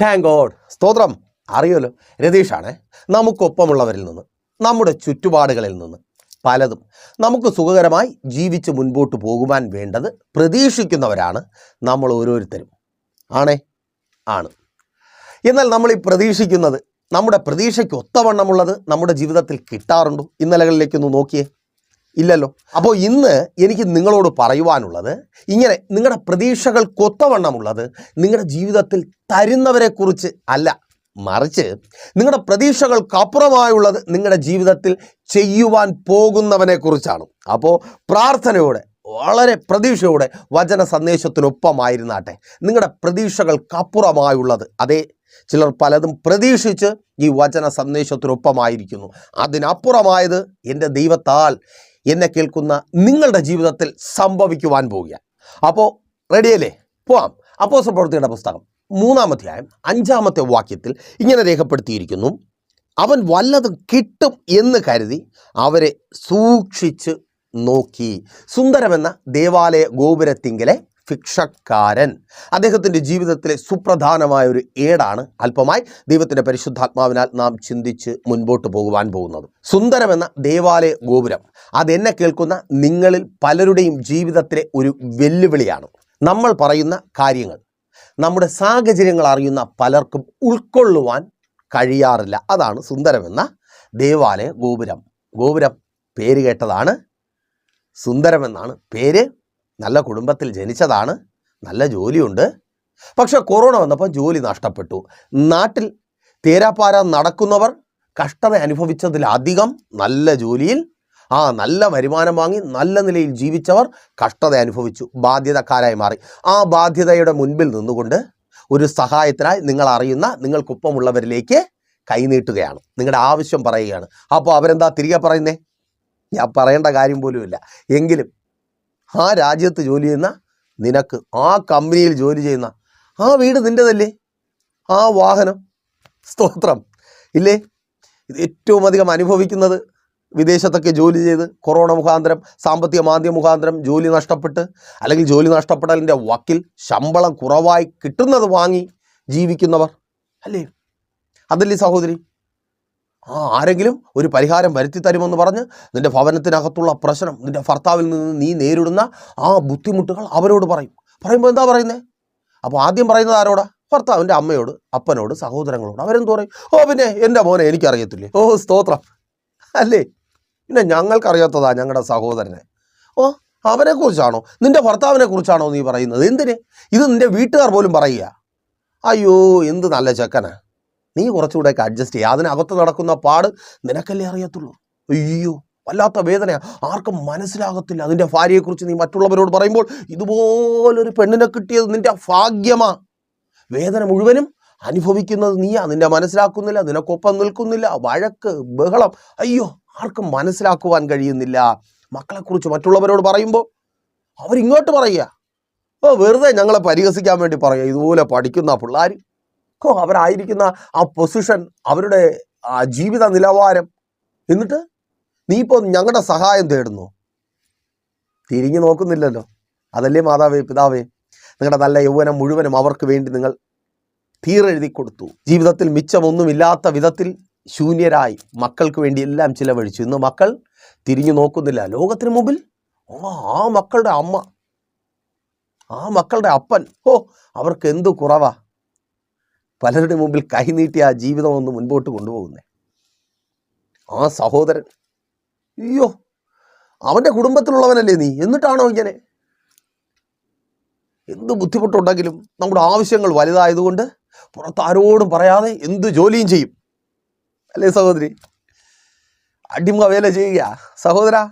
Thank God സ്തോത്രം. അറിയുമല്ലോ? രതീഷാണ് നമുക്കൊപ്പമുള്ളവരിൽ നിന്ന് നമ്മുടെ ചുറ്റുപാടുകളിൽ നിന്ന് പലതും നമുക്ക് സുഖകരമായി ജീവിച്ച് മുൻപോട്ട് പോകുവാൻ വേണ്ടത് പ്രതീക്ഷിക്കുന്നവരാണ് നമ്മൾ ഓരോരുത്തരും. ആണേ? ആണ്. എന്നാൽ നമ്മൾ ഈ പ്രതീക്ഷിക്കുന്നത് നമ്മുടെ പ്രതീക്ഷയ്ക്ക് ഒത്തവണ്ണമുള്ളത് നമ്മുടെ ജീവിതത്തിൽ കിട്ടാറുണ്ടോ? ഇന്നലകളിലേക്കൊന്ന് നോക്കിയേ. ഇല്ലല്ലോ. അപ്പോൾ ഇന്ന് എനിക്ക് നിങ്ങളോട് പറയുവാനുള്ളത് ഇങ്ങനെ നിങ്ങളുടെ പ്രതീക്ഷകൾ കൊത്തവണ്ണമുള്ളത് നിങ്ങളുടെ ജീവിതത്തിൽ തരുന്നവരെക്കുറിച്ച് അല്ല. മറിച്ച് നിങ്ങളുടെ പ്രതീക്ഷകൾക്കപ്പുറമായുള്ളത് നിങ്ങളുടെ ജീവിതത്തിൽ ചെയ്യുവാൻ പോകുന്നവനെക്കുറിച്ചാണ്. അപ്പോൾ പ്രാർത്ഥനയോടെ വളരെ പ്രതീക്ഷയോടെ വചന സന്ദേശത്തിനൊപ്പമായിരുന്നാട്ടെ നിങ്ങളുടെ പ്രതീക്ഷകൾക്കപ്പുറമായുള്ളത്. അതേ ചിലർ പലതും പ്രതീക്ഷിച്ച് ഈ വചന സന്ദേശത്തിനൊപ്പമായിരിക്കുന്നു. അതിനപ്പുറമായത് എന്റെ ദൈവത്താൽ എന്നെ കേൾക്കുന്ന നിങ്ങളുടെ ജീവിതത്തിൽ സംഭവിക്കുവാൻ പോവുകയാണ്. അപ്പോൾ റെഡിയല്ലേ പോവാം. അപ്പോ പ്രവൃത്തിയുടെ പുസ്തകം മൂന്നാമധ്യായം അഞ്ചാമത്തെ വാക്യത്തിൽ ഇങ്ങനെ രേഖപ്പെടുത്തിയിരിക്കുന്നു. അവൻ വല്ലതും കിട്ടും എന്ന് കരുതി അവരെ സൂക്ഷിച്ച് നോക്കി. സുന്ദരമെന്ന ദേവാലയ ഗോപുരത്തിങ്കലെ ഭിക്ഷക്കാരൻ അദ്ദേഹത്തിന്റെ ജീവിതത്തിലെ സുപ്രധാനമായ ഒരു ഏടാണ് അല്പമായി ദൈവത്തിന്റെ പരിശുദ്ധാത്മാവിനാൽ നാം ചിന്തിച്ച് മുൻപോട്ട് പോകുവാൻ പോകുന്നത്. സുന്ദരമെന്ന ദേവാലയ ഗോപുരം. അതെന്നെ കേൾക്കുന്ന നിങ്ങളിൽ പലരുടെയും ജീവിതത്തിലെ ഒരു വെല്ലുവിളിയാണ്. നമ്മൾ പറയുന്ന കാര്യങ്ങൾ നമ്മുടെ സാഹചര്യങ്ങൾ അറിയുന്ന പലർക്കും ഉൾക്കൊള്ളുവാൻ കഴിയാറില്ല. അതാണ് സുന്ദരമെന്ന ദേവാലയ ഗോപുരം. ഗോപുരം പേര് കേട്ടതാണ്. സുന്ദരമെന്നാണ് പേര് നല്ല കുടുംബത്തിൽ ജനിച്ചതാണ് നല്ല ജോലിയുണ്ട്. പക്ഷെ കൊറോണ വന്നപ്പോൾ ജോലി നഷ്ടപ്പെട്ടു. നാട്ടിൽ തേരാപ്പാര നടക്കുന്നവർ കഷ്ടത അനുഭവിച്ചതിലധികം നല്ല ജോലിയിൽ ആ നല്ല വരുമാനം വാങ്ങി നല്ല നിലയിൽ ജീവിച്ചവർ കഷ്ടത അനുഭവിച്ചു ബാധ്യതക്കാരായി മാറി. ആ ബാധ്യതയുടെ മുൻപിൽ നിന്നുകൊണ്ട് ഒരു സഹായത്തിനായി നിങ്ങൾ അറിയുന്ന നിങ്ങൾക്കൊപ്പമുള്ളവരിലേക്ക് കൈനീട്ടുകയാണ്. നിങ്ങളുടെ ആവശ്യം പറയുകയാണ്. അപ്പോൾ അവരെന്താ തിരികെ പറയുന്നേ? ഞാൻ പറയേണ്ട കാര്യം പോലുമില്ല. എങ്കിലും ആ രാജ്യത്ത് ജോലി ചെയ്യുന്ന നിനക്ക് ആ കമ്പനിയിൽ ജോലി ചെയ്യുന്ന ആ വീട് നിന്റെതല്ലേ ആ വാഹനം. സ്തോത്രം. ഇല്ലേ? ഇത് ഏറ്റവും അധികം അനുഭവിക്കുന്നത് വിദേശത്തൊക്കെ ജോലി ചെയ്ത് കൊറോണ മുഖാന്തരം സാമ്പത്തിക മാന്ദ്യ മുഖാന്തരം ജോലി നഷ്ടപ്പെട്ട് അല്ലെങ്കിൽ ജോലി നഷ്ടപ്പെടലിന്റെ വക്കിൽ ശമ്പളം കുറവായി കിട്ടുന്നത് വാങ്ങി ജീവിക്കുന്നവർ. അല്ലേ? അതല്ലേ സഹോദരി? ആ ആരെങ്കിലും ഒരു പരിഹാരം വരുത്തി തരുമെന്ന് പറഞ്ഞ് നിന്റെ ഭവനത്തിനകത്തുള്ള പ്രശ്നം നിന്റെ ഭർത്താവിൽ നിന്ന് നീ നേരിടുന്ന ആ ബുദ്ധിമുട്ടുകൾ അവരോട് പറയും. പറയുമ്പോൾ എന്താ പറയുന്നത് അപ്പോൾ ആദ്യം പറയുന്നത് ആരോടാ? ഭർത്താവിന്റെ അമ്മയോട് അപ്പനോട് സഹോദരങ്ങളോട്. അവരെന്ത് പറയും? ഓ പിന്നെ എന്റെ മോനെ എനിക്കറിയത്തില്ലേ? ഓ സ്തോത്രം. അല്ലേ? പിന്നെ ഞങ്ങൾക്കറിയാത്തതാ ഞങ്ങളുടെ സഹോദരനെ. ഓ അവനെ കുറിച്ചാണോ നിന്റെ ഭർത്താവിനെ കുറിച്ചാണോ നീ പറയുന്നത്? എന്തിന്? ഇത് നിന്റെ വീട്ടുകാർ പോലും പറയുക. അയ്യോ എന്ത് നല്ല ചെക്കനാ. നീ കുറച്ചുകൂടെയൊക്കെ അഡ്ജസ്റ്റ് ചെയ്യുക അതിനകത്ത് നടക്കുന്ന പാട് നിനക്കല്ലേ അറിയത്തുള്ളൂ? അയ്യോ വല്ലാത്ത വേദനയാ. ആർക്കും മനസ്സിലാകത്തില്ല. അതിന്റെ ഭാര്യയെക്കുറിച്ച് നീ മറ്റുള്ളവരോട് പറയുമ്പോൾ ഇതുപോലൊരു പെണ്ണിനെ കിട്ടിയത് നിന്റെ ഭാഗ്യമാ. വേദന മുഴുവനും അനുഭവിക്കുന്നത് നീയാ. നിന്നെ മനസ്സിലാക്കുന്നില്ല നിനക്കൊപ്പം നിൽക്കുന്നില്ല. വഴക്ക് ബഹളം. അയ്യോ ആർക്കും മനസ്സിലാക്കുവാൻ കഴിയുന്നില്ല. മക്കളെക്കുറിച്ച് മറ്റുള്ളവരോട് പറയുമ്പോൾ അവരിങ്ങോട്ട് പറയുക. ഓ വെറുതെ ഞങ്ങളെ പരിഹസിക്കാൻ വേണ്ടി പറയുക. ഇതുപോലെ പഠിക്കുന്ന പിള്ളേർ ഓ അവരായിരിക്കുന്ന ആ പൊസിഷൻ അവരുടെ ജീവിത നിലവാരം. എന്നിട്ട് നീ ഇപ്പോൾ ഞങ്ങളുടെ സഹായം തേടുന്നു. തിരിഞ്ഞു നോക്കുന്നില്ലല്ലോ. അതല്ലേ മാതാവേ പിതാവേ? നിങ്ങളുടെ നല്ല യൗവനം മുഴുവനും അവർക്ക് വേണ്ടി നിങ്ങൾ തീരെഴുതി കൊടുത്തു. ജീവിതത്തിൽ മിച്ചമൊന്നുമില്ലാത്ത വിധത്തിൽ ശൂന്യരായി മക്കൾക്ക് വേണ്ടി എല്ലാം ചിലവഴിച്ചു. ഇന്ന് മക്കൾ തിരിഞ്ഞു നോക്കുന്നില്ല. ലോകത്തിന് മുമ്പിൽ ഓ ആ മക്കളുടെ അമ്മ ആ മക്കളുടെ അപ്പൻ ഓ അവർക്ക് എന്തു കുറവാ? പലരുടെ മുമ്പിൽ കൈനീട്ടി ആ ജീവിതം ഒന്ന് മുൻപോട്ട് കൊണ്ടുപോകുന്നേ. ആ സഹോദരൻ അയ്യോ അവന്റെ കുടുംബത്തിലുള്ളവനല്ലേ നീ? എന്നിട്ടാണോ ഇങ്ങനെ? എന്ത് ബുദ്ധിമുട്ടുണ്ടെങ്കിലും നമ്മുടെ ആവശ്യങ്ങൾ വലുതായതുകൊണ്ട് പുറത്ത് ആരോടും പറയാതെ എന്ത് ജോലിയും ചെയ്യും. അല്ലേ സഹോദരി? അടിമ വേല ചെയ്യുക. സഹോദര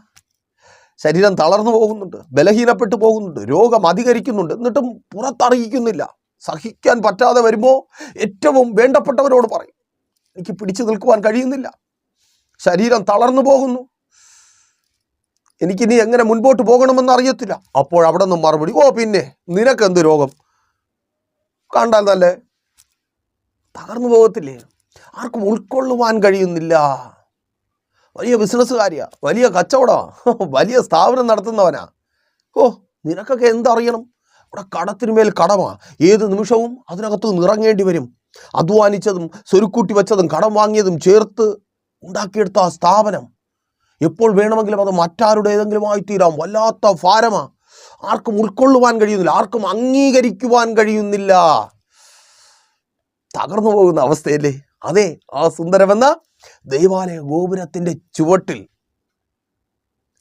ശരീരം തളർന്നു പോകുന്നുണ്ട് ബലഹീനപ്പെട്ടു പോകുന്നുണ്ട് രോഗം അധികരിക്കുന്നുണ്ട്. എന്നിട്ടും പുറത്തറിയിക്കുന്നില്ല. സഹിക്കാൻ പറ്റാതെ വരുമ്പോൾ ഏറ്റവും വേണ്ടപ്പെട്ടവരോട് പറയും എനിക്ക് പിടിച്ചു നിൽക്കുവാൻ കഴിയുന്നില്ല. ശരീരം തളർന്നു പോകുന്നു. എനിക്കിനി എങ്ങനെ മുൻപോട്ട് പോകണമെന്ന് അറിയത്തില്ല. അപ്പോൾ അവിടെ നിന്ന് മറുപടി ഓ പിന്നെ നിനക്കെന്ത് രോഗം? കണ്ടാൽ തന്നെ തകർന്നു പോകത്തില്ലേ? ആർക്കും ഉൾക്കൊള്ളുവാൻ കഴിയുന്നില്ല. വലിയ ബിസിനസ്സുകാരിയാ വലിയ കച്ചവടമാ വലിയ സ്ഥാപനം നടത്തുന്നവനാ. ഓ നിനക്കൊക്കെ എന്തറിയണം? ഇവിടെ കടത്തിനുമേൽ കടമാണ് ഏത് നിമിഷവും അതിനകത്ത് നിറങ്ങേണ്ടി വരും. അധ്വാനിച്ചതും സ്വരുക്കൂട്ടി വെച്ചതും കടം വാങ്ങിയതും ചേർത്ത് ഉണ്ടാക്കിയെടുത്ത ആ സ്ഥാപനം. എപ്പോൾ വേണമെങ്കിലും അത് മറ്റാരുടേതെങ്കിലും ആയി തീരാം. വല്ലാത്ത ഭാരമാ. ആർക്കും ഉൾക്കൊള്ളുവാൻ കഴിയുന്നില്ല. ആർക്കും അംഗീകരിക്കുവാൻ കഴിയുന്നില്ല. തകർന്നു പോകുന്ന അവസ്ഥയല്ലേ? അതെ ആ സുന്ദരമെന്ന ദൈവാലയ ഗോപുരത്തിന്റെ ചുവട്ടിൽ.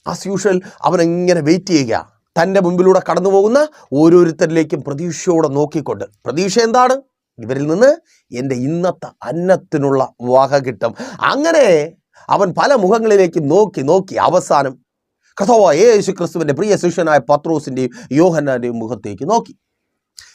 ആസ് യൂഷ്വൽ അവനെങ്ങനെ വെയിറ്റ് ചെയ്യുക. തന്റെ മുമ്പിലൂടെ കടന്നു പോകുന്ന ഓരോരുത്തരിലേക്കും പ്രതീക്ഷയോടെ നോക്കിക്കൊണ്ട്. പ്രതീക്ഷ എന്താണ്? ഇവരിൽ നിന്ന് എന്റെ ഇന്നത്തെ അന്നത്തിനുള്ള വക കിട്ടും. അങ്ങനെ അവൻ പല മുഖങ്ങളിലേക്ക് നോക്കി നോക്കി അവസാനം കഥവാ യേശു ക്രിസ്തുവിന്റെ പ്രിയ ശിഷ്യനായ പത്രോസിന്റെയും യോഹന്നാന്റെയും മുഖത്തേക്ക് നോക്കി.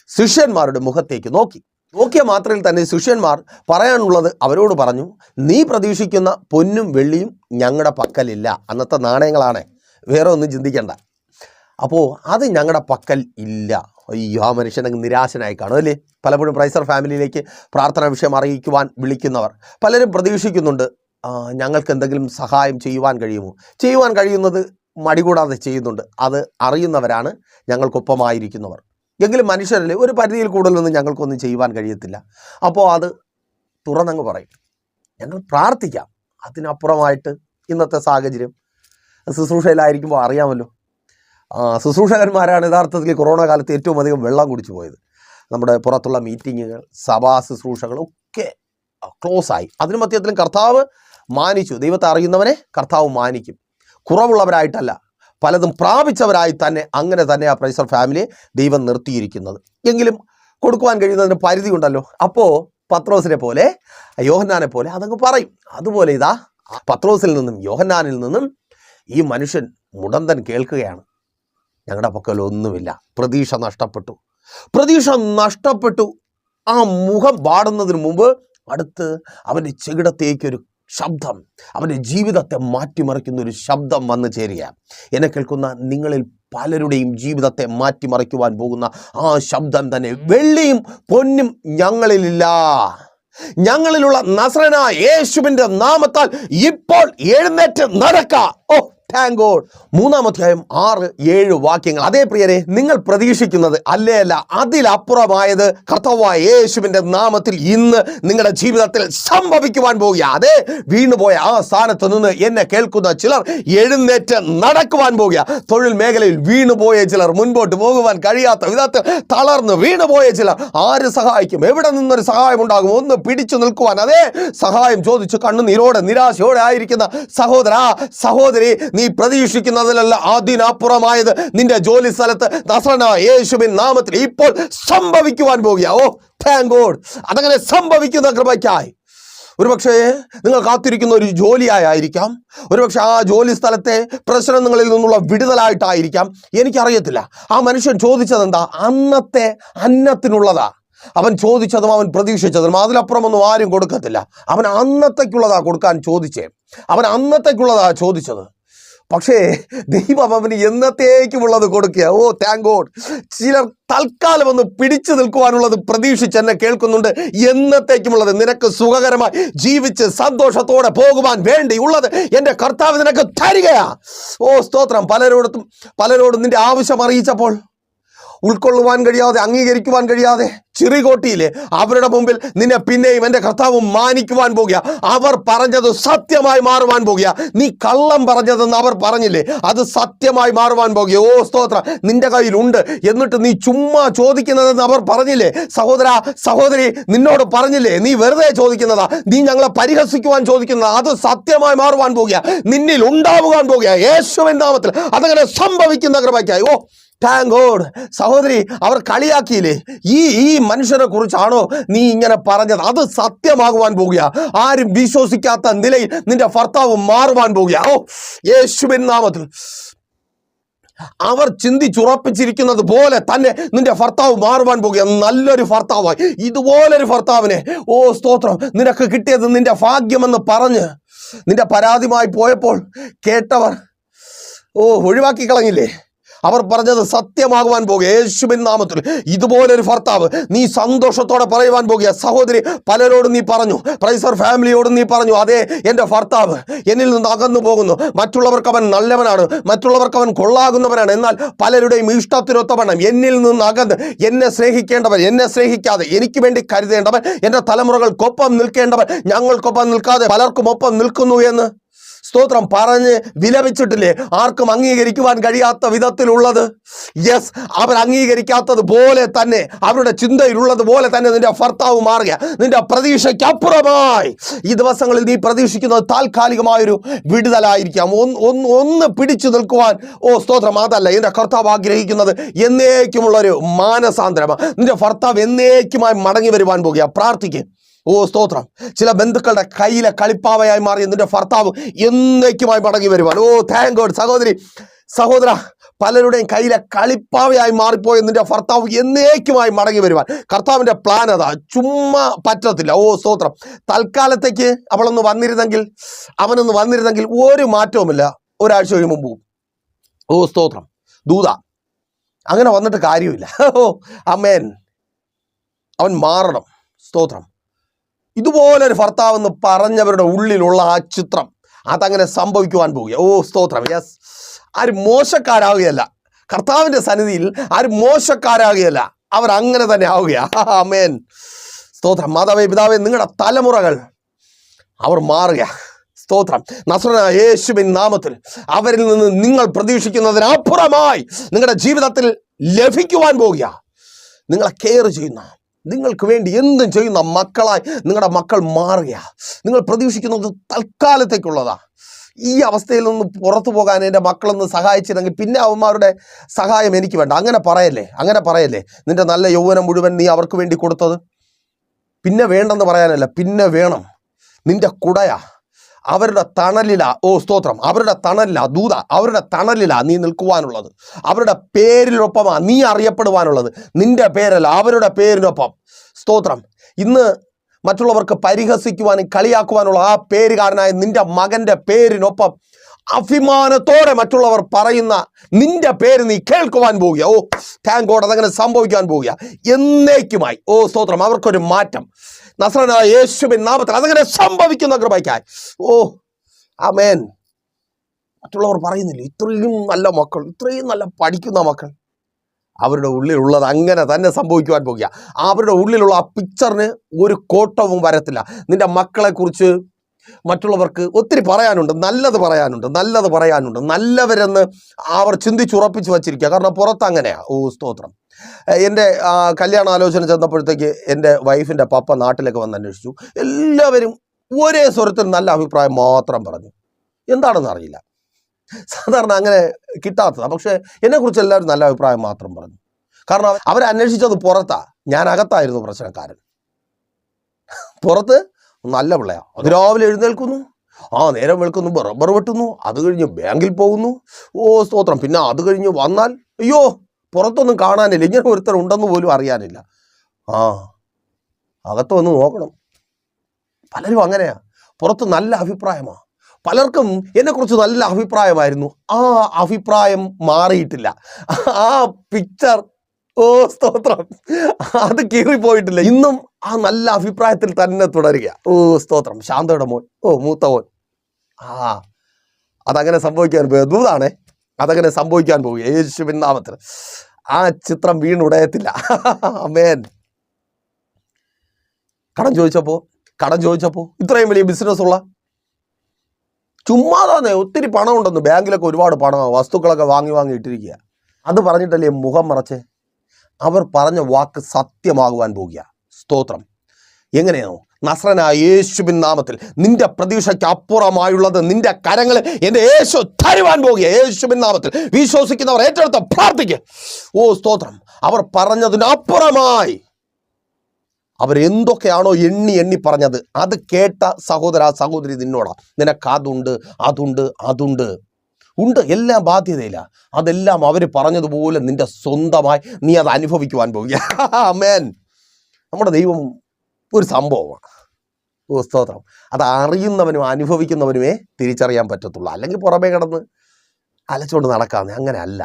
ശിഷ്യന്മാരുടെ മുഖത്തേക്ക് നോക്കി. നോക്കിയ മാത്രയിൽ തന്നെ ശിഷ്യന്മാർ പറയാനുള്ളത് അവരോട് പറഞ്ഞു നീ പ്രതീക്ഷിക്കുന്ന പൊന്നും വെള്ളിയും ഞങ്ങളുടെ പക്കലില്ല. അന്നത്തെ നാണയങ്ങളാണ്. വേറെ ഒന്നും ചിന്തിക്കണ്ട. അപ്പോൾ അത് ഞങ്ങളുടെ പക്കൽ ഇല്ല. അയ്യോ ആ മനുഷ്യൻ അങ്ങ് നിരാശനായി കാണും അല്ലേ? പലപ്പോഴും പ്രൈസർ ഫാമിലിയിലേക്ക് പ്രാർത്ഥനാ വിഷയം അറിയിക്കുവാൻ വിളിക്കുന്നവർ പലരും പ്രതീക്ഷിക്കുന്നുണ്ട് ഞങ്ങൾക്ക് എന്തെങ്കിലും സഹായം ചെയ്യുവാൻ കഴിയുമോ? ചെയ്യുവാൻ കഴിയുന്നത് മടികൂടാതെ ചെയ്യുന്നുണ്ട്. അത് അറിയുന്നവരാണ് ഞങ്ങൾക്കൊപ്പമായിരിക്കുന്നവർ. എങ്കിലും മനുഷ്യരിൽ ഒരു പരിധിയിൽ കൂടുതലൊന്നും ഞങ്ങൾക്കൊന്നും ചെയ്യുവാൻ കഴിയത്തില്ല. അപ്പോൾ അത് തുറന്നങ്ങ് പറയും. ഞങ്ങൾ പ്രാർത്ഥിക്കാം. അതിനപ്പുറമായിട്ട് ഇന്നത്തെ സാഹചര്യം ശുശ്രൂഷയിലായിരിക്കുമ്പോൾ അറിയാമല്ലോ. ശുശ്രൂഷകന്മാരാണ് യഥാർത്ഥത്തിൽ കൊറോണ കാലത്ത് ഏറ്റവും അധികം വെള്ളം കുടിച്ചു പോയത്. നമ്മുടെ പുറത്തുള്ള മീറ്റിങ്ങുകൾ സഭാ ശുശ്രൂഷകൾ ഒക്കെ ക്ലോസ് ആയി. അതിന് മധ്യത്തിലും കർത്താവ് മാനിച്ചു. ദൈവത്തെ അറിയുന്നവനെ കർത്താവ് മാനിക്കും. കുറവുള്ളവരായിട്ടല്ല പലതും പ്രാപിച്ചവരായി തന്നെ അങ്ങനെ തന്നെ ആ പ്രൈസർ ഫാമിലിയെ ദൈവം നിർത്തിയിരിക്കുന്നത്. എങ്കിലും കൊടുക്കുവാൻ കഴിയുന്നതിന് പരിധി ഉണ്ടല്ലോ. അപ്പോൾ പത്രോസിനെ പോലെ യോഹന്നാനെ പോലെ അതങ്ങ് പറയും. അതുപോലെ ഇതാ പത്രോസിൽ നിന്നും യോഹന്നാനിൽ നിന്നും ഈ മനുഷ്യൻ മുടന്തൻ കേൾക്കുകയാണ്. ഞങ്ങളുടെ പക്കൽ ഒന്നുമില്ല. പ്രതീക്ഷ നഷ്ടപ്പെട്ടു. പ്രതീക്ഷ നഷ്ടപ്പെട്ടു. ആ മുഖം പാടുന്നതിന് മുമ്പ് അടുത്ത് അവന്റെ ചെകിടത്തേക്കൊരു ശബ്ദം അവന്റെ ജീവിതത്തെ മാറ്റിമറിക്കുന്ന ഒരു ശബ്ദം വന്നു ചേരുക എന്നെ കേൾക്കുന്ന നിങ്ങളിൽ പലരുടെയും ജീവിതത്തെ മാറ്റിമറിക്കുവാൻ പോകുന്ന ആ ശബ്ദം തന്നെ വെള്ളിയും പൊന്നും ഞങ്ങളിലില്ല. ഞങ്ങളിലുള്ള നസ്രനായ യേശുവിന്റെ നാമത്താൽ ഇപ്പോൾ എഴുന്നേറ്റ് നടക്ക. ഓ താങ്ക് മൂന്നാം അധ്യായം ആറ് ഏഴ് വാക്യങ്ങൾ. അതേ പ്രിയരെ നിങ്ങൾ പ്രതീക്ഷിക്കുന്നത് അല്ലേ അല്ല? അതിലപ്പുറമായത് കർത്തവായ യേശുവിന്റെ നാമത്തിൽ ഇന്ന് നിങ്ങളുടെ ജീവിതത്തിൽ സംഭവിക്കുവാൻ പോവുക അതെ വീണുപോയ ആ സ്ഥാനത്ത് നിന്ന് എന്നെ കേൾക്കുന്ന ചിലർ എഴുന്നേറ്റ് നടക്കുവാൻ പോവുക തൊഴിൽ മേഖലയിൽ വീണുപോയ ചിലർ മുൻപോട്ട് പോകുവാൻ കഴിയാത്ത വിധത്തിൽ തളർന്ന് വീണുപോയ ചിലർ ആര് സഹായിക്കും? എവിടെ നിന്നൊരു സഹായം ഉണ്ടാകും? ഒന്ന് പിടിച്ചു നിൽക്കുവാൻ. അതേ സഹായം ചോദിച്ചു കണ്ണുനീരോടെ നിരാശയോടെ ആയിരിക്കുന്ന സഹോദര സഹോദരി നീ പ്രതീക്ഷിക്കുന്നതിലല്ല അതിനപ്പുറമായത് നിന്റെ ജോലി സ്ഥലത്ത് ദസന യേശുവിൻ നാമത്തിൽ ഇപ്പോൾ സംഭവിക്കുവാൻ പോകുക ഓ താങ്ക് ഗോഡ് അതങ്ങനെ സംഭവിക്കുന്ന കൃപയ്ക്കായി. ഒരുപക്ഷേ നിങ്ങൾ കാത്തിരിക്കുന്ന ഒരു ജോലിയായിരിക്കാം ഒരുപക്ഷെ ആ ജോലി സ്ഥലത്തെ പ്രശ്നങ്ങളിൽ നിന്നുള്ള വിടുതലായിട്ടായിരിക്കാം. എനിക്കറിയത്തില്ല. ആ മനുഷ്യൻ ചോദിച്ചത് എന്താ അന്നത്തെ അന്നത്തിനുള്ളതാ. അവൻ ചോദിച്ചതും അവൻ പ്രതീക്ഷിച്ചതും അതിലപ്പുറമൊന്നും ആരും കൊടുക്കത്തില്ല. അവൻ അന്നത്തേക്കുള്ളതാ കൊടുക്കാൻ ചോദിച്ചേ. അവൻ അന്നത്തേക്കുള്ളതാ ചോദിച്ചത്. പക്ഷേ ദൈവം അവന് എന്നത്തേക്കുമുള്ളത് കൊടുക്കുക? ഓ താങ്ക് ഗോഡ് ചിലർ തൽക്കാലം ഒന്ന് പിടിച്ചു നിൽക്കുവാനുള്ളത് പ്രതീക്ഷിച്ച് എന്നെ കേൾക്കുന്നുണ്ട്. എന്നത്തേക്കുമുള്ളത് നിനക്ക് സുഖകരമായി ജീവിച്ച് സന്തോഷത്തോടെ പോകുവാൻ വേണ്ടി ഉള്ളത് എന്റെ കർത്താവ് നിനക്ക് തരികയാ. ഓ സ്തോത്രം. പലരോടത്തും പലരോടും നിന്റെ ആവശ്യം അറിയിച്ചപ്പോൾ ഉൾക്കൊള്ളുവാൻ കഴിയാതെ അംഗീകരിക്കുവാൻ കഴിയാതെ ചിറികോട്ടിയിലെ അവരുടെ മുമ്പിൽ നിന്നെ പിന്നെയും എന്റെ കർത്താവ് മാനിക്കുവാൻ പോകുക. അവർ പറഞ്ഞത് സത്യമായി മാറുവാൻ പോകുക. നീ കള്ളം പറഞ്ഞതെന്ന് അവർ പറഞ്ഞില്ലേ? അത് സത്യമായി മാറുവാൻ പോകുക. ഓ സ്തോത്ര. നിന്റെ കയ്യിലുണ്ട് എന്നിട്ട് നീ ചുമ്മാ ചോദിക്കുന്നതെന്ന് അവർ പറഞ്ഞില്ലേ? സഹോദര സഹോദരി നിന്നോട് പറഞ്ഞില്ലേ? നീ വെറുതെ ചോദിക്കുന്നതാ. നീ ഞങ്ങളെ പരിഹസിക്കുവാൻ ചോദിക്കുന്നതാ. അത് സത്യമായി മാറുവാൻ പോകുക. നിന്നിൽ ഉണ്ടാവുവാൻ പോകുക. യേശുവിൻ നാമത്തിൽ. അതങ്ങനെ സംഭവിക്കുന്ന കൃപയ്ക്കായി. ഓ താങ്ക് ഗോഡ് സഹോദരി അവർ കളിയാക്കിയില്ലേ? ഈ ഈ മനുഷ്യനെ കുറിച്ചാണോ നീ ഇങ്ങനെ പറഞ്ഞത്? അത് സത്യമാകുവാൻ പോകുക. ആരും വിശ്വസിക്കാത്ത നിലയിൽ നിന്റെ ഭർത്താവ് മാറുവാൻ പോകുക. ഓ യേശുവിൻ നാമത്തിൽ. അവർ ചിന്തിച്ചുറപ്പിച്ചിരിക്കുന്നത് പോലെ തന്നെ നിന്റെ ഭർത്താവ് മാറുവാൻ പോകുക. നല്ലൊരു ഭർത്താവായി. ഇതുപോലൊരു ഭർത്താവിനെ ഓ സ്തോത്രം. നിനക്ക് കിട്ടിയത് നിന്റെ ഭാഗ്യമെന്ന് പറഞ്ഞ് നിന്റെ പരാതിയുമായി പോയപ്പോൾ കേട്ടവർ ഓ ഒഴിവാക്കി കളഞ്ഞില്ലേ? അവർ പറഞ്ഞത് സത്യമാകുവാൻ പോകുക. യേശുവിൻ നാമത്തിൽ ഇതുപോലൊരു ഭർത്താവ് നീ സന്തോഷത്തോടെ പറയുവാൻ പോകുക. സഹോദരി പലരോടും നീ പറഞ്ഞു. പ്രൈസർ ഫാമിലിയോടും നീ പറഞ്ഞു അതെ എന്റെ ഭർത്താവ് എന്നിൽ നിന്ന് അകന്നു പോകുന്നു. മറ്റുള്ളവർക്ക് അവൻ നല്ലവനാണ്. മറ്റുള്ളവർക്ക് അവൻ കൊള്ളാകുന്നവനാണ്. എന്നാൽ പലരുടെയും ഇഷ്ടത്തിനൊത്തവണ്ണം എന്നിൽ നിന്ന് അകന്ന് എന്നെ സ്നേഹിക്കേണ്ടവൻ എന്നെ സ്നേഹിക്കാതെ എനിക്ക് വേണ്ടി കരുതേണ്ടവൻ എന്റെ തലമുറകൾക്കൊപ്പം നിൽക്കേണ്ടവൻ ഞങ്ങൾക്കൊപ്പം നിൽക്കാതെ പലർക്കും ഒപ്പം നിൽക്കുന്നു എന്ന് സ്തോത്രം പറഞ്ഞ് വിലപിച്ചിട്ടില്ലേ? ആർക്കും അംഗീകരിക്കുവാൻ കഴിയാത്ത വിധത്തിലുള്ളത്. യെസ് അവർ അംഗീകരിക്കാത്തത് പോലെ തന്നെ അവരുടെ ചിന്തയിലുള്ളത് പോലെ തന്നെ നിന്റെ ഭർത്താവ് മാറുക. നിന്റെ പ്രതീക്ഷയ്ക്കപ്പുറമായി. ഈ ദിവസങ്ങളിൽ നീ പ്രതീക്ഷിക്കുന്നത് താൽക്കാലികമായൊരു വിടുതലായിരിക്കാം. ഒന്ന് ഒന്ന് പിടിച്ചു നിൽക്കുവാൻ ഓ സ്തോത്രം അതല്ല. എന്റെ കർത്താവ് ആഗ്രഹിക്കുന്നത് എന്നേക്കുമുള്ളൊരു മാനസാന്തരമാണ്. നിന്റെ ഭർത്താവ് എന്നേക്കുമായി മടങ്ങി വരുവാൻ പോകുക. പ്രാർത്ഥിക്കുക ഓ സ്തോത്രം. ചില ബന്ധുക്കളുടെ കയ്യിലെ കളിപ്പാവയായി മാറി നിന്റെ ഭർത്താവ് എന്നേക്കുമായി മടങ്ങി വരുവാൻ. ഓ താങ്ക് ഗോഡ് സഹോദരി സഹോദര പലരുടെയും കയ്യിലെ കളിപ്പാവയായി മാറിപ്പോയ നിന്റെ ഭർത്താവ് എന്നേക്കുമായി മടങ്ങി വരുവാൻ. കർത്താവിന്റെ പ്ലാൻ അതാ. ചുമ്മാ പറ്റത്തില്ല. ഓ സ്തോത്രം. തൽക്കാലത്തേക്ക് അവളൊന്ന് വന്നിരുന്നെങ്കിൽ അവനൊന്ന് വന്നിരുന്നെങ്കിൽ ഒരു മാറ്റവുമില്ല. ഒരാഴ്ച കഴിയുമ്പോൾ ഓ സ്തോത്രം. ദൂത അങ്ങനെ വന്നിട്ട് കാര്യമില്ല. ഓ അമ്മേൻ അവൻ മാറണം. സ്തോത്രം. ഇതുപോലൊരു ഭർത്താവെന്ന് പറഞ്ഞവരുടെ ഉള്ളിലുള്ള ആ ചിത്രം അതങ്ങനെ സംഭവിക്കുവാൻ പോവുക ഓ സ്തോത്രം. യെസ് ആര് മോശക്കാരാവുകയല്ല കർത്താവിന്റെ സന്നിധിയിൽ ആര് മോശക്കാരാവുകയല്ല അവർ അങ്ങനെ തന്നെ ആവുകയാ. അമേൻ സ്തോത്രം. മാതാവേ പിതാവേ നിങ്ങളുടെ തലമുറകൾ അവർ മാറുക സ്തോത്രം. നസ്രന യേശുവിൻ നാമത്തിൽ അവരിൽ നിന്ന് നിങ്ങൾ പ്രതീക്ഷിക്കുന്നതിനപ്പുറമായി നിങ്ങളുടെ ജീവിതത്തിൽ ലഭിക്കുവാൻ പോകുക നിങ്ങളെ കെയർ ചെയ്യുന്ന നിങ്ങൾക്ക് വേണ്ടി എന്തും ചെയ്യുന്ന മക്കളായി നിങ്ങളുടെ മക്കൾ മാറുക നിങ്ങൾ പ്രതീക്ഷിക്കുന്നത് തൽക്കാലത്തേക്കുള്ളതാ. ഈ അവസ്ഥയിൽ നിന്ന് പുറത്തു പോകാൻ എന്റെ മക്കളൊന്ന് സഹായിച്ചിരുന്നെങ്കിൽ പിന്നെ അവന്മാരുടെ സഹായം എനിക്ക് വേണ്ട. അങ്ങനെ പറയല്ലേ അങ്ങനെ പറയല്ലേ. നിന്റെ നല്ല യൗവനം മുഴുവൻ നീ അവർക്ക് വേണ്ടി കൊടുത്തത്? പിന്നെ വേണ്ടെന്ന് പറയാനല്ല പിന്നെ വേണം. നിന്റെ കുടയാ. അവരുടെ തണലില ഓ സ്തോത്രം. അവരുടെ തണലില ദൂത അവരുടെ തണലില നീ നിൽക്കുവാനുള്ളത്. അവരുടെ പേരിനൊപ്പമാ നീ അറിയപ്പെടുവാനുള്ളത്. നിന്റെ പേരല്ല അവരുടെ പേരിനൊപ്പം. സ്തോത്രം. ഇന്ന് മറ്റുള്ളവർക്ക് പരിഹസിക്കുവാനും കളിയാക്കുവാനുള്ള ആ പേരുകാരനായ നിന്റെ മകന്റെ പേരിനൊപ്പം അഭിമാനത്തോടെ മറ്റുള്ളവർ പറയുന്ന നിന്റെ പേര് നീ കേൾക്കുവാൻ പോവുക ഓ താങ്ക് ഗോഡ് അതങ്ങനെ സംഭവിക്കാൻ പോവുക എന്നേക്കുമായി. ഓ സ്തോത്രം. അവർക്കൊരു മാറ്റം. നസ്രനായ യേശുബിൻ നാമത്തിൽ അതങ്ങനെ സംഭവിക്കുന്ന കൃപയ്ക്കായി. ഓ ആമേൻ. മറ്റുള്ളവർ പറയുന്നില്ല ഇത്രയും നല്ല മക്കൾ ഇത്രയും നല്ല പഠിക്കുന്ന മക്കൾ. അവരുടെ ഉള്ളിലുള്ളത് അങ്ങനെ തന്നെ സംഭവിക്കുവാൻ പോകുക. അവരുടെ ഉള്ളിലുള്ള ആ പിക്ചറിന് ഒരു കോട്ടവും വരത്തില്ല. നിന്റെ മക്കളെക്കുറിച്ച് മറ്റുള്ളവർക്ക് ഒത്തിരി പറയാനുണ്ട് നല്ലത് പറയാനുണ്ട് നല്ലത് പറയാനുണ്ട് നല്ലവരെന്ന് അവർ ചിന്തിച്ചുറപ്പിച്ച് വച്ചിരിക്കുക. കാരണം പുറത്ത് അങ്ങനെയാണ് ഓ സ്തോത്രം. എന്റെ കല്യാണ ആലോചന ചെന്നപ്പോഴത്തേക്ക് എന്റെ വൈഫിന്റെ പപ്പ നാട്ടിലേക്ക് വന്ന് അന്വേഷിച്ചു. എല്ലാവരും ഒരേ സ്വരത്തിൽ നല്ല അഭിപ്രായം മാത്രം പറഞ്ഞു. എന്താണെന്ന് അറിയില്ല. സാധാരണ അങ്ങനെ കിട്ടാത്തതാണ് പക്ഷേ എന്നെക്കുറിച്ച് എല്ലാവരും നല്ല അഭിപ്രായം മാത്രം പറഞ്ഞു. കാരണം അവ- അവരന്വേഷിച്ചത് പുറത്താണ് ഞാൻ അകത്തായിരുന്നു പ്രശ്നക്കാരൻ. പുറത്ത് നല്ല പിള്ളയാണ് അത് രാവിലെ എഴുന്നേൽക്കുന്നു. ആ നേരം വെളുക്കുന്നു റബ്ബർ വെട്ടുന്നു. അത് കഴിഞ്ഞ് ബാങ്കിൽ പോകുന്നു. ഓ സ്തോത്രം. പിന്നെ അത് കഴിഞ്ഞ് വന്നാൽ അയ്യോ പുറത്തൊന്നും കാണാനില്ല. ഇങ്ങനെ ഒരുത്തർ ഉണ്ടെന്ന് പോലും അറിയാനില്ല. ആ അകത്ത് വന്ന് നോക്കണം. പലരും അങ്ങനെയാ. പുറത്ത് നല്ല അഭിപ്രായമാണ് പലർക്കും എന്നെക്കുറിച്ച് നല്ല അഭിപ്രായമായിരുന്നു. ആ അഭിപ്രായം മാറിയിട്ടില്ല. ആ പിക്ചർ ഓ സ്തോത്രം. അത് കീറിപ്പോയിട്ടില്ല ഇന്നും ആ നല്ല അഭിപ്രായത്തിൽ തന്നെ തുടരുക. ഓ സ്തോത്രം. ശാന്തയുടെ മോൻ. ഓ മൂത്ത മോൻ. ആ അതങ്ങനെ സംഭവിക്കാൻ ദൂതാണേ അതങ്ങനെ സംഭവിക്കാൻ പോകുക യേശുവിൻ നാമത്തിൽ. ആ ചിത്രം വീണുടയത്തില്ല അമേൻ കടം ചോദിച്ചപ്പോ? കടം ചോദിച്ചപ്പോ? ഇത്രയും വലിയ ബിസിനസ് ഉള്ള? ചുമ്മാതാന്നേ ഒത്തിരി പണം ഉണ്ടെന്ന് ബാങ്കിലൊക്കെ ഒരുപാട് പണമാണ് വസ്തുക്കളൊക്കെ വാങ്ങി വാങ്ങി ഇട്ടിരിക്കുക. അത് പറഞ്ഞിട്ടല്ലേ മുഖം മറച്ച്? അവർ പറഞ്ഞ വാക്ക് സത്യമാകുവാൻ പോകുക. സ്തോത്രം. എങ്ങനെയാണോ? നസ്രനായ യേശുബിൻ നാമത്തിൽ നിന്റെ പ്രതീക്ഷയ്ക്ക് അപ്പുറമായുള്ളത് നിന്റെ കരങ്ങൾ എന്റെ യേശു തരുവാൻ പോകുക. യേശുബിൻ നാമത്തിൽ വിശ്വസിക്കുന്നവർ ഏറ്റെടുത്ത് പ്രാർത്ഥിക്കുക. ഓ സ്തോത്രം. അവർ പറഞ്ഞതിനപ്പുറമായി അവരെന്തൊക്കെയാണോ എണ്ണി എണ്ണി പറഞ്ഞത്. അത് കേട്ട സഹോദര സഹോദരി നിന്നോടാ. നിനക്ക് അതുണ്ട് അതുണ്ട് അതുണ്ട്. ഉണ്ട്. എല്ലാം ബാധ്യതയില്ല അതെല്ലാം അവർ പറഞ്ഞതുപോലെ നിന്റെ സ്വന്തമായി നീ അത് അനുഭവിക്കുവാൻ പോവുക മേൻ നമ്മുടെ ദൈവം ഒരു സംഭവമാണ്. ഓ സ്തോത്രം. അത് അറിയുന്നവനും അനുഭവിക്കുന്നവനുമേ തിരിച്ചറിയാൻ പറ്റത്തുള്ളൂ. അല്ലെങ്കിൽ പുറമേ കിടന്ന് അലച്ചുകൊണ്ട് നടക്കാമെന്ന് അങ്ങനെ അല്ല.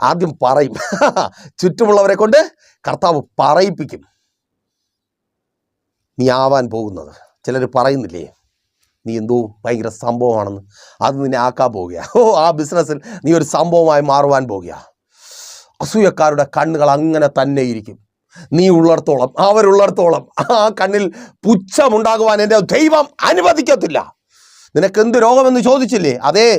ആദ്യം പറയും. ചുറ്റുമുള്ളവരെ കൊണ്ട് കർത്താവ് പറയിപ്പിക്കും. നീ ആവാൻ പോകുന്നത്. ചിലർ പറയുന്നില്ലേ? നീ എന്തോ ഭയങ്കര സംഭവമാണെന്ന്. അത് നിന്നെ ആക്കാൻ പോവുക ഓ ആ ബിസിനസ്സിൽ നീ ഒരു സംഭവമായി മാറുവാൻ പോവുക അസൂയക്കാരുടെ കണ്ണുകൾ അങ്ങനെ തന്നെ ഇരിക്കും. നീ ഉള്ളിടത്തോളം അവരുള്ളിടത്തോളം ആ കണ്ണിൽ പുച്ഛമുണ്ടാകുവാൻ എന്റെ ദൈവം അനുവദിക്കത്തില്ല. നിനക്ക് എന്ത് രോഗമെന്ന് ചോദിച്ചില്ലേ? അതെ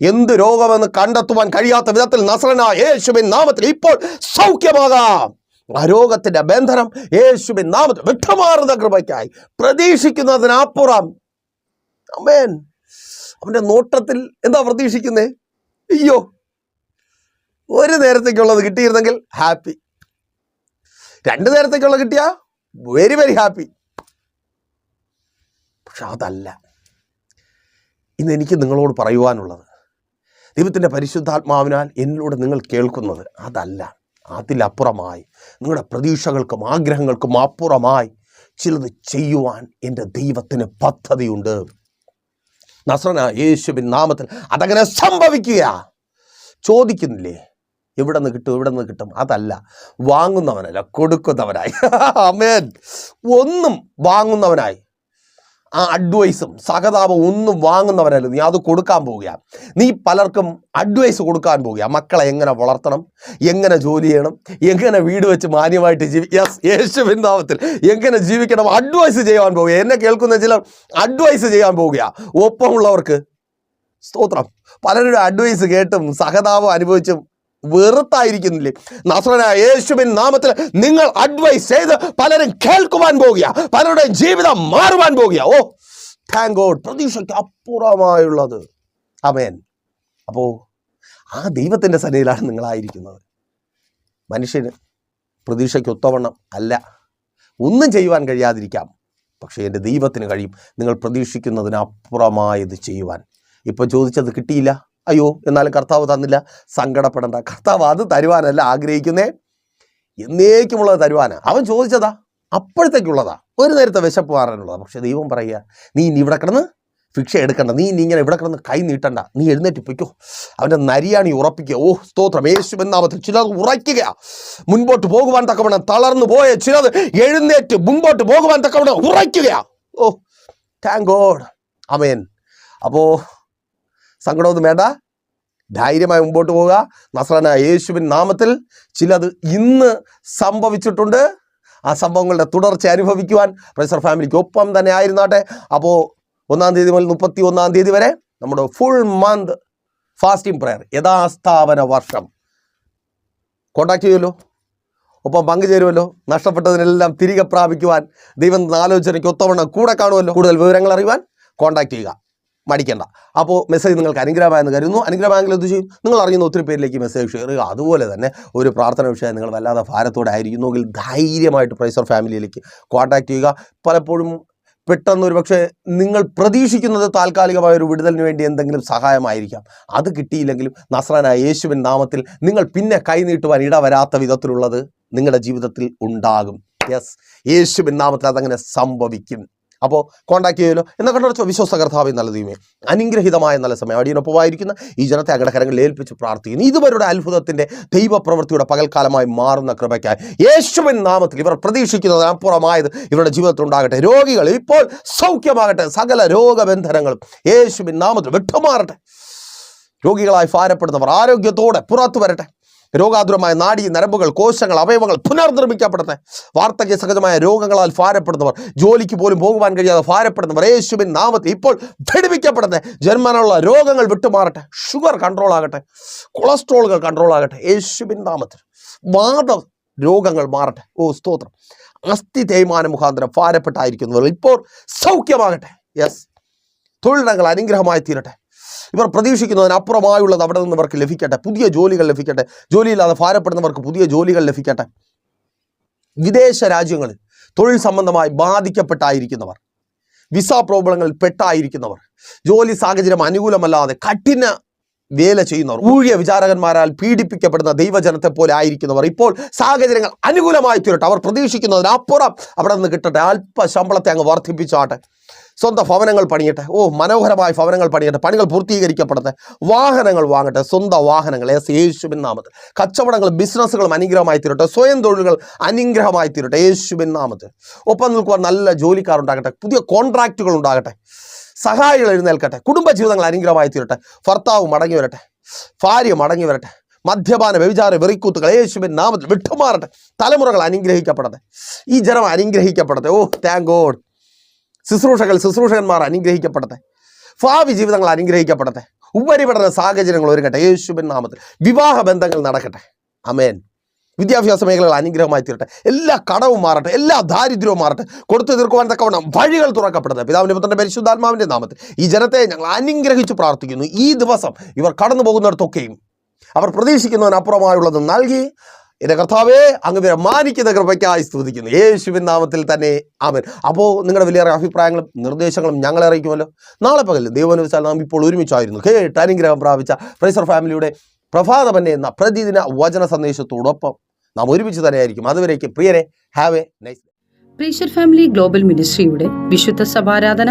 എന്ത് രോഗമെന്ന് കണ്ടെത്തുവാൻ കഴിയാത്ത വിധത്തിൽ നസ്രന യേശുവിൻ നാമത്തിൽ ഇപ്പോൾ സൗഖ്യമാകാം. ആ രോഗത്തിന്റെ ബന്ധനം യേശുവിൻ നാമത്തിൽ വിട്ടുമാറുന്ന കൃപയ്ക്കായി. പ്രതീക്ഷിക്കുന്നതിനപ്പുറം അമേൻ അവന്റെ നോട്ടത്തിൽ എന്താ പ്രതീക്ഷിക്കുന്നേ? അയ്യോ ഒരു നേരത്തേക്കുള്ളത് കിട്ടിയിരുന്നെങ്കിൽ ഹാപ്പി. രണ്ട് നേരത്തേക്കുള്ളത് കിട്ടിയ വെരി വെരി ഹാപ്പി. പക്ഷെ അതല്ല. ഇന്ന് എനിക്ക് നിങ്ങളോട് പറയുവാനുള്ളത്. ദൈവത്തിന്റെ പരിശുദ്ധാത്മാവിനാൽ എന്നിലൂടെ നിങ്ങൾ കേൾക്കുന്നത് അതല്ല. അതിലപ്പുറമായി നിങ്ങളുടെ പ്രതീക്ഷകൾക്കും ആഗ്രഹങ്ങൾക്കും അപ്പുറമായി ചിലത് ചെയ്യുവാൻ എന്റെ ദൈവത്തിന് പദ്ധതിയുണ്ട്. നസ്രന യേശുവിൻ നാമത്തിൽ. അതങ്ങനെ സംഭവിക്കുക. ചോദിക്കുന്നില്ലേ? എവിടെ നിന്ന് കിട്ടും എവിടെ നിന്ന് കിട്ടും? അതല്ല. വാങ്ങുന്നവനല്ല കൊടുക്കുന്നവനായി. അമേൻ ഒന്നും വാങ്ങുന്നവനായി. ആ അഡ്വൈസും സഹതാപം ഒന്നും വാങ്ങുന്നവരല്ല. നീ അത് കൊടുക്കാൻ പോവുക നീ പലർക്കും അഡ്വൈസ് കൊടുക്കാൻ പോവുക മക്കളെ എങ്ങനെ വളർത്തണം? എങ്ങനെ ജോലി ചെയ്യണം? എങ്ങനെ വീട് വെച്ച് മാന്യമായിട്ട് ജീവി യെസ് യേശുവിൻ നാമത്തിൽ എങ്ങനെ ജീവിക്കണം? അഡ്വൈസ് ചെയ്യാൻ പോവുക എന്നെ കേൾക്കുന്ന ചിലർ അഡ്വൈസ് ചെയ്യാൻ പോവുക ഒപ്പമുള്ളവർക്ക് സ്തോത്രം. പലരുടെ അഡ്വൈസ് കേട്ടും സഹതാപം അനുഭവിച്ചും വെറുത്തായിരിക്കുന്നില്ലേ? നസ്രനായ യേശുവിൻ നാമത്തിൽ നിങ്ങൾ അഡ്വൈസ് ചെയ്ത് പലരും കേൾക്കുവാൻ പോകുക. പലരുടെയും ജീവിതം മാറുവാൻ പോകുക. ഓ താങ്ക് ഗോഡ് പ്രതീക്ഷയ്ക്ക് അപ്പുറമായുള്ളത്. അമേൻ അപ്പോൾ ആ ദൈവത്തിന്റെ സന്നിധിയിലാണ് നിങ്ങളായിരിക്കുന്നത്. മനുഷ്യന് പ്രതീക്ഷയ്ക്ക് ഒത്തവണ്ണം അല്ല. ഒന്നും ചെയ്യുവാൻ കഴിയാതിരിക്കാം. പക്ഷേ എന്റെ ദൈവത്തിന് കഴിയും. നിങ്ങൾ പ്രതീക്ഷിക്കുന്നതിനപ്പുറമായത് ചെയ്യുവാൻ. ഇപ്പം ചോദിച്ചത് കിട്ടിയില്ല? അയ്യോ എന്നാലും കർത്താവ് തന്നില്ല. സങ്കടപ്പെടണ്ട. കർത്താവ് അത് തരുവാനല്ല ആഗ്രഹിക്കുന്നേ. എന്നേക്കുമുള്ളത് തരുവാനാണ് അവൻ ചോദിച്ചതാ. അപ്പോഴത്തേക്കുള്ളതാ. ഒരു നേരത്തെ വിശപ്പ് മാറാനുള്ളതാ. പക്ഷെ ദൈവം പറയുക നീ ഇനി ഇവിടെ കിടന്ന് ഭിക്ഷ എടുക്കണ്ട. നീ ഇനി ഇങ്ങനെ ഇവിടെ കിടന്ന് കൈ നീട്ടണ്ട. നീ എഴുന്നേറ്റ് പൊയ്ക്കോ. അവന്റെ നരിയാണി ഉറപ്പിക്കുക. ഓ സ്തോത്രം. യേശു എന്നാമത്തിൽ ചിലത് ഉറയ്ക്കുക. മുൻപോട്ട് പോകുവാൻ തക്കവണ്ണം തളർന്നു പോയ ചിലത് എഴുന്നേറ്റ് മുൻപോട്ട് പോകുവാൻ തക്കവണ്ണം ഉറയ്ക്കുക. ഓ താങ്ക് ഗോഡ് അമേൻ അപ്പോ സങ്കടമൊന്നും വേണ്ട. ധൈര്യമായി മുമ്പോട്ട് പോവുക. നസ്രാനായ യേശുവിൻ നാമത്തിൽ ചിലത് ഇന്ന് സംഭവിച്ചിട്ടുണ്ട്. ആ സംഭവങ്ങളുടെ തുടർച്ച അനുഭവിക്കുവാൻ പ്രൊഫസർ ഫാമിലിക്ക് ഒപ്പം തന്നെ ആയിരുന്നാട്ടെ. അപ്പോൾ ഒന്നാം തീയതി മുതൽ മുപ്പത്തി ഒന്നാം തീയതി വരെ നമ്മുടെ ഫുൾ മന്ത് ഫാസ്റ്റിംഗ് പ്രയർ യഥാസ്ഥാപന വർഷം. കോണ്ടാക്ട് ചെയ്യുമല്ലോ ഒപ്പം പങ്കുചേരുമല്ലോ നഷ്ടപ്പെട്ടതിനെല്ലാം തിരികെ പ്രാപിക്കുവാൻ ദൈവം ആലോചനയ്ക്ക് ഒത്തവണ്ണം കൂടെ കാണുമല്ലോ കൂടുതൽ വിവരങ്ങൾ അറിയുവാൻ കോണ്ടാക്ട് ചെയ്യുക. മടിക്കേണ്ട. അപ്പോൾ മെസ്സേജ് നിങ്ങൾക്ക് അനുഗ്രഹമായെന്ന് കരുതുന്നു. അനുഗ്രഹമായെങ്കിൽ എന്ത് ചെയ്യും? നിങ്ങൾ അറിയുന്ന ഒത്തിരി പേരിലേക്ക് മെസ്സേജ് ഷെയർ ചെയ്യുക അതുപോലെ തന്നെ ഒരു പ്രാർത്ഥന വിഷയം നിങ്ങൾ വല്ലാതെ ഭാരത്തോടെ ആയിരിക്കുന്നുവെങ്കിൽ ധൈര്യമായിട്ട് പ്രൈസർ ഫാമിലിയിലേക്ക് കോൺടാക്ട് ചെയ്യുക. പലപ്പോഴും പെട്ടെന്ന് ഒരു പക്ഷേ നിങ്ങൾ പ്രതീക്ഷിക്കുന്നത് താൽക്കാലികമായ ഒരു വിടുതലിന് വേണ്ടി എന്തെങ്കിലും സഹായമായിരിക്കാം. അത് കിട്ടിയില്ലെങ്കിലും നസ്രാനായ യേശുവിൻ നാമത്തിൽ നിങ്ങൾ പിന്നെ കൈനീട്ടുവാൻ ഇടവരാത്ത വിധത്തിലുള്ളത് നിങ്ങളുടെ ജീവിതത്തിൽ ഉണ്ടാകും. യെസ് യേശുവിൻ നാമത്തിൽ അതങ്ങനെ സംഭവിക്കും. അപ്പോൾ കോൺടാക്ട് ചെയ്യുമല്ലോ എന്നൊക്കെ കണ്ടുറച്ചോ വിശ്വാസ കർത്താവ് നല്ല ദൈവമേ. അനുഗ്രഹീതമായ നല്ല സമയം. അടിയനൊപ്പമായിരിക്കുന്ന ഈ ജനത്തെ അകടകരങ്ങളിൽ ഏൽപ്പിച്ച് പ്രാർത്ഥിക്കുന്നു. ഇതുവരുടെ അത്ഭുതത്തിന്റെ ദൈവപ്രവൃത്തിയുടെ പകൽക്കാലമായി മാറുന്ന കൃപയ്ക്കായി. യേശുവിൻ നാമത്തിൽ ഇവർ പ്രതീക്ഷിക്കുന്നത് അപ്പുറമായത് ഇവരുടെ ജീവിതത്തിൽ ഉണ്ടാകട്ടെ. രോഗികൾ ഇപ്പോൾ സൗഖ്യമാകട്ടെ. സകല രോഗബന്ധനങ്ങളും യേശുവിൻ നാമത്തിൽ വിട്ടുമാറട്ടെ. രോഗികളായി ഭാരപ്പെടുന്നവർ ആരോഗ്യത്തോടെ പുറത്തു വരട്ടെ രോഗാതുരമായ നാഡി നരമ്പുകൾ കോശങ്ങൾ അവയവങ്ങൾ പുനർനിർമ്മിക്കപ്പെടട്ടെ വാർദ്ധക്യ സഹജമായ രോഗങ്ങളാൽ ഭാരപ്പെടുന്നവർ ജോലിക്ക് പോലും പോകുവാൻ കഴിയാതെ ഭാരപ്പെടുന്നവർ യേശുവിൻ നാമത്തിൽ ഇപ്പോൾ ഘടിപ്പിക്കപ്പെടട്ടെ ജന്മനുള്ള രോഗങ്ങൾ വിട്ടുമാറട്ടെ ഷുഗർ കൺട്രോൾ ആകട്ടെ കൊളസ്ട്രോളുകൾ കൺട്രോൾ ആകട്ടെ യേശുവിൻ നാമത്തിൽ വാദ രോഗങ്ങൾ മാറട്ടെ. ഓ സ്തോത്രം. അസ്ഥി തേയ്മാന മുഖാന്തരം ഭാരപ്പെട്ടായിരിക്കുന്നവർ ഇപ്പോൾ സൗഖ്യമാകട്ടെ. യെസ് തൊഴിലിടങ്ങൾ അനുഗ്രഹമായി തീരട്ടെ. ഇവർ പ്രതീക്ഷിക്കുന്നതിനപ്പുറമായുള്ളത് അവിടെ നിന്ന് ഇവർക്ക് ലഭിക്കട്ടെ. പുതിയ ജോലികൾ ലഭിക്കട്ടെ. ജോലിയില്ലാതെ ഭാരപ്പെടുന്നവർക്ക് പുതിയ ജോലികൾ ലഭിക്കട്ടെ. വിദേശ രാജ്യങ്ങളിൽ തൊഴിൽ സംബന്ധമായി ബാധിക്കപ്പെട്ടായിരിക്കുന്നവർ വിസ പ്രോബ്ലങ്ങളിൽ പെട്ടായിരിക്കുന്നവർ ജോലി സാഹചര്യം അനുകൂലമല്ലാതെ കഠിന വേല ചെയ്യുന്നവർ ഊഴിയ വിചാരകന്മാരാൽ പീഡിപ്പിക്കപ്പെടുന്ന ദൈവജനത്തെ പോലെ ആയിരിക്കുന്നവർ ഇപ്പോൾ സാഹചര്യങ്ങൾ അനുകൂലമായി തീരട്ടെ. അവർ പ്രതീക്ഷിക്കുന്നതിനപ്പുറം അവിടെ നിന്ന് കിട്ടട്ടെ. അല്പ ശമ്പളത്തെ അങ്ങ് വർദ്ധിപ്പിച്ചാട്ടെ. സ്വന്തം ഭവനങ്ങൾ പണിയട്ടെ. ഓ മനോഹരമായ ഭവനങ്ങൾ പണിയട്ടെ. പണികൾ പൂർത്തീകരിക്കപ്പെടട്ടെ. വാഹനങ്ങൾ വാങ്ങട്ടെ. സ്വന്തം വാഹനങ്ങൾ. യേശു യേശുബിൻ നാമത്തിൽ. കച്ചവടങ്ങൾ ബിസിനസ്സുകളും അനുഗ്രഹമായി തീരട്ടെ. സ്വയം തൊഴിലുകൾ അനുഗ്രഹമായി തീരട്ടെ. യേശുബിൻ നാമത്തിൽ. ഒപ്പം നിൽക്കുവാൻ നല്ല ജോലിക്കാർ ഉണ്ടാകട്ടെ. പുതിയ കോൺട്രാക്റ്റുകൾ ഉണ്ടാകട്ടെ. സഹായികൾ എഴുന്നേൽക്കട്ടെ. കുടുംബജീവിതങ്ങൾ അനുഗ്രഹമായി തീരട്ടെ. ഭർത്താവ് മടങ്ങി വരട്ടെ. ഭാര്യ മടങ്ങി വരട്ടെ. മദ്യപാന വ്യഭിചാര വെറിക്കൂത്തുകൾ യേശുവിൻ നാമത്തിൽ വിട്ടുമാറട്ടെ. തലമുറകൾ അനുഗ്രഹിക്കപ്പെടട്ടെ. ഈ ജനം അനുഗ്രഹിക്കപ്പെടട്ടെ. ഓ താങ്ക് ഗോഡ് ശുശ്രൂഷകൾ ശുശ്രൂഷകന്മാർ അനുഗ്രഹിക്കപ്പെടട്ടെ. ഭാവി ജീവിതങ്ങൾ അനുഗ്രഹിക്കപ്പെടട്ടെ. ഉപരിപഠന സാഹചര്യങ്ങൾ ഒരുങ്ങട്ടെ. യേശുബൻ നാമത്തിൽ വിവാഹ ബന്ധങ്ങൾ നടക്കട്ടെ. അമേൻ വിദ്യാഭ്യാസ മേഖലകൾ അനുഗ്രഹമായി തീരട്ടെ. എല്ലാ കടവും മാറട്ടെ. എല്ലാ ദാരിദ്ര്യവും മാറട്ടെ. കൊടുത്തു തീർക്കുവാൻ തക്കവണ്ണം വഴികൾ തുറക്കപ്പെടട്ടെ. പിതാവിന്റെ പുത്രന്റെ പരിശുദ്ധാത്മാവിന്റെ നാമത്തിൽ ഈ ജനത്തെ ഞങ്ങൾ അനുഗ്രഹിച്ച് പ്രാർത്ഥിക്കുന്നു. ഈ ദിവസം ഇവർ കടന്നു പോകുന്നിടത്തൊക്കെയും അവർ പ്രതീക്ഷിക്കുന്നതിനപ്പുറമായുള്ളത് നൽകി എന്റെ കർത്താവേ അങ്ങ് ഇവരെ മാനിക്കുന്ന കൃപയ്ക്കായി സ്തുതിക്കുന്നു. യേശുവിൻ നാമത്തിൽ തന്നെ ആമൻ. അപ്പോൾ നിങ്ങളുടെ വലിയ അഭിപ്രായങ്ങളും നിർദ്ദേശങ്ങളും ഞങ്ങളെ അറിയിക്കുമല്ലോ. നാളെ പകൽ ദൈവനുവച്ചാൽ നാം ഇപ്പോൾ ഒരുമിച്ചായിരുന്നു. കേട്ട് അനുഗ്രഹം പ്രാപിച്ച പ്രൈസർ ഫാമിലിയുടെ പ്രഭാതമന്നെ എന്ന പ്രതിദിന വചന സന്ദേശത്തോടൊപ്പം നാം ഒരുമിച്ച് തന്നെയായിരിക്കും. അതുവരേക്കും. പ്രിയരെ ഹാവ് എ നൈസ് പ്രീഷർ ഫാമിലി ഗ്ലോബൽ മിനിസ്ട്രിയുടെ വിശുദ്ധ സഭാരാധന